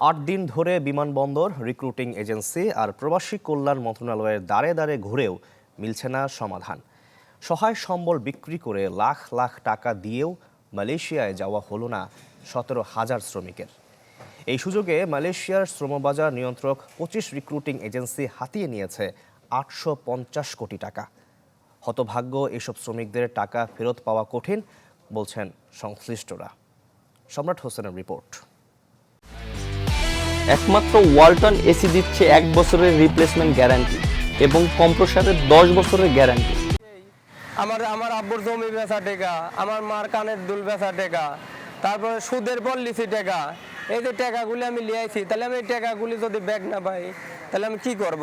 আট দিন ধরে বিমানবন্দর রিক্রুটিং এজেন্সি আর প্রবাসী কল্যাণ মন্ত্রণালয়ের দ্বারে দ্বারে ঘুরেও মিলছে না সমাধান। সহায় সম্বল বিক্রি করে লাখ লাখ টাকা দিয়েও মালয়েশিয়ায় যাওয়া হলো না সতেরো হাজার শ্রমিকের। এই সুযোগে মালয়েশিয়ার শ্রমবাজার নিয়ন্ত্রক পঁচিশ রিক্রুটিং এজেন্সি হাতিয়ে নিয়েছে আটশো পঞ্চাশ কোটি টাকা। হতভাগ্য এসব শ্রমিকদের টাকা ফেরত পাওয়া কঠিন, বলছেন সংশ্লিষ্টরা। সম্রাট হোসেনের রিপোর্ট। একমাত্র ওয়ালটন এসি দিচ্ছে এক বছরের রিপ্লেসমেন্ট গ্যারান্টি এবং কম্প্রসারের দশ বছরের গ্যারান্টি আমার আমার আব্বুর জমি বেচা টেকা আমার মার কানের দুল বেচা টেকা তারপরে সুদের পর লিচি টেকা। এই যে টাকাগুলি আমি লিয়াইছি তাহলে আমি এই টাকাগুলি যদি ব্যাগ না পাই তাহলে আমি কি করব।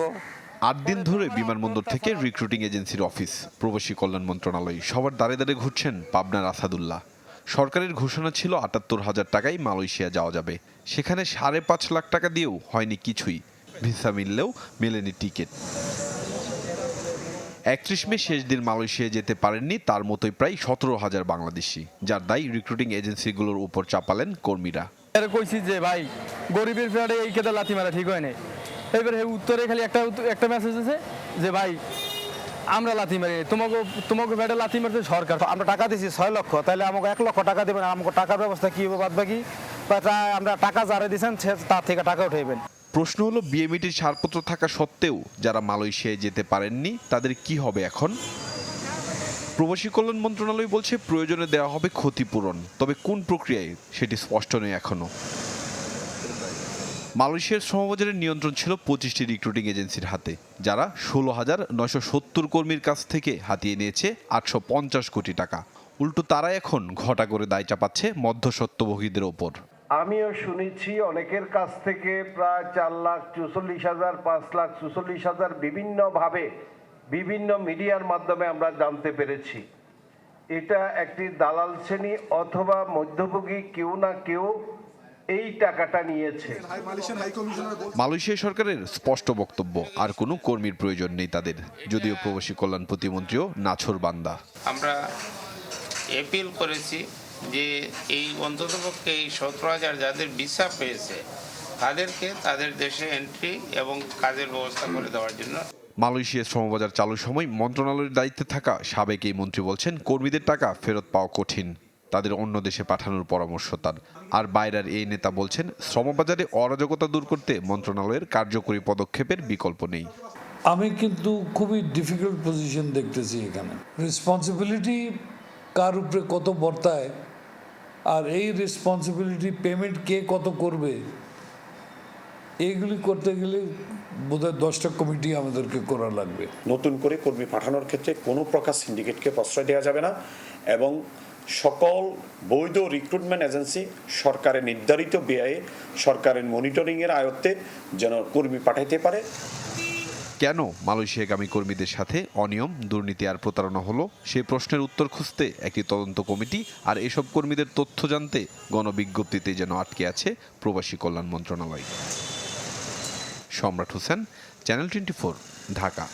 আট দিন ধরে বিমানবন্দর থেকে রিক্রুটিং এজেন্সির অফিস প্রবাসী কল্যাণ মন্ত্রণালয় সবার দাঁড়ে দাঁড়ে ঘুরছেন পাবনার আসাদুল্লাহ। সরকারের ঘোষণা ছিল আটাত্তর হাজার টাকায় মালয়েশিয়া যাওয়া যাবে। সেখানে সাড়ে পাঁচ লাখ টাকা দিয়েও হয়নি কিছুই। ভিসা মিললেও মেলেনি টিকিট। একত্রিশ মে শেষ দিন মালয়েশিয়া যেতে পারেননি তার মতোই প্রায় সতেরো হাজার বাংলাদেশি, যার দায়ী রিক্রুটিং এজেন্সিগুলোর উপর চাপালেন কর্মীরা। কইছি যে, ভাই, গরিবের ফেরারে এই কেটে লাথি মারা ঠিক হয় নাই। এবারে উত্তরে খালি একটা একটা মেসেজ আছে যে, ভাই আমরা লাথি মারি। তোমাকে তোমাকে ফেটে লাথি মারছে সরকার। আমরা টাকা দিছি ছয় লক্ষ তাহলে আমাকে এক লক্ষ টাকা দেবেন আমাকে টাকার ব্যবস্থা কি হবে বাদ বাকি বা তা আমরা টাকা যারা দিচ্ছেন সে তার থেকে টাকা উঠাইবেন। প্রশ্ন হলো বিএমইটির ছাড়পত্র থাকা সত্ত্বেও যারা মালয়েশিয়ায় যেতে পারেননি তাদের কি হবে এখন? প্রবাসী কল্যাণ মন্ত্রণালয় বলছে প্রয়োজনে দেওয়া হবে ক্ষতিপূরণ। তবে কোন প্রক্রিয়ায় সেটি স্পষ্ট নেই এখনও। মালয়েশিয়ার শ্রমবাজারের নিয়ন্ত্রণ ছিল পঁচিশটি রিক্রুটিং এজেন্সির হাতে, যারা ষোলো হাজার নয়শো সত্তর কর্মীর কাছ থেকে হাতিয়ে নিয়েছে আটশো পঞ্চাশ কোটি টাকা। উল্টো তারা এখন ঘটা করে দায় চাপাচ্ছে মধ্যস্বত্বভোগীদের ওপর। আমিও শুনেছি অনেকের কাছ থেকে প্রায় চার লাখ চুচল্লিশ হাজার, পাঁচ লাখ চুচল্লিশ হাজার বিভিন্নভাবে বিভিন্ন মিডিয়ার মাধ্যমে আমরা জানতে পেরেছি। এটা একটি দালাল শ্রেণি অথবা মধ্যভোগী কেউ না কেউ এই টাকাটা নিয়েছে। মালয়েশিয়া সরকারের স্পষ্ট বক্তব্য আর কোনো কর্মীর প্রয়োজন নেই তাদের যদিও প্রবাসী কল্যাণ প্রতিমন্ত্রীও নাছর বান্দা। আমরা এপিল করেছি যে এই অন্ততপক্ষে এই সতেরো হাজার যাদের ভিসা পেয়েছে তাদেরকে তাদের দেশে এন্ট্রি এবং কাজের ব্যবস্থা করে দেওয়ার জন্য। মালয়েশিয়া শ্রমবাজার চালুর সময় মন্ত্রণালয়ের দায়িত্বে থাকা সাবেক এই মন্ত্রী বলছেন কর্মীদের টাকা ফেরত পাওয়া কঠিন। তাদের অন্য দেশে পাঠানোর পরামর্শ তার। আর বাইরের এই নেতা বলছেন শ্রমবাজারে অরাজকতা দূর করতে মন্ত্রণালয়ের কার্যকরী পদক্ষেপের বিকল্প নেই। আমি কিন্তু খুবই ডিফিকাল্ট পজিশন দেখতেছি এখানে। রেসপন্সিবিলিটি কার উপরে কত বর্তায় আর এই রেসপন্সিবিলিটি পেমেন্ট কে কত করবে এইগুলি করতে গেলে বোধহয় দশটা কমিটি আমাদেরকে করা লাগবে। নতুন করে কর্মী পাঠানোর ক্ষেত্রে কোনো প্রকার সিন্ডিকেটকে প্রশ্রয় দেওয়া যাবে না এবং সকল বৈধ রিক্রুটমেন্ট এজেন্সি সরকারের নির্ধারিত ব্যয়ে, সরকারের মনিটরিংয়ের আয়ত্তে যেন কর্মী পাঠাইতে পারে। কেন মালয়েশিয়াগামী কর্মীদের সাথে অনিয়ম, দুর্নীতি আর প্রতারণা হলো? সেই প্রশ্নের উত্তর খুঁজতে একটি তদন্ত কমিটি আর এসব কর্মীদের তথ্য জানতে গণবিজ্ঞপ্তিতে যেন আটকে আছে প্রবাসী কল্যাণ মন্ত্রণালয়। সম্রাট হোসেন, চ্যানেল টোয়েন্টি ঢাকা।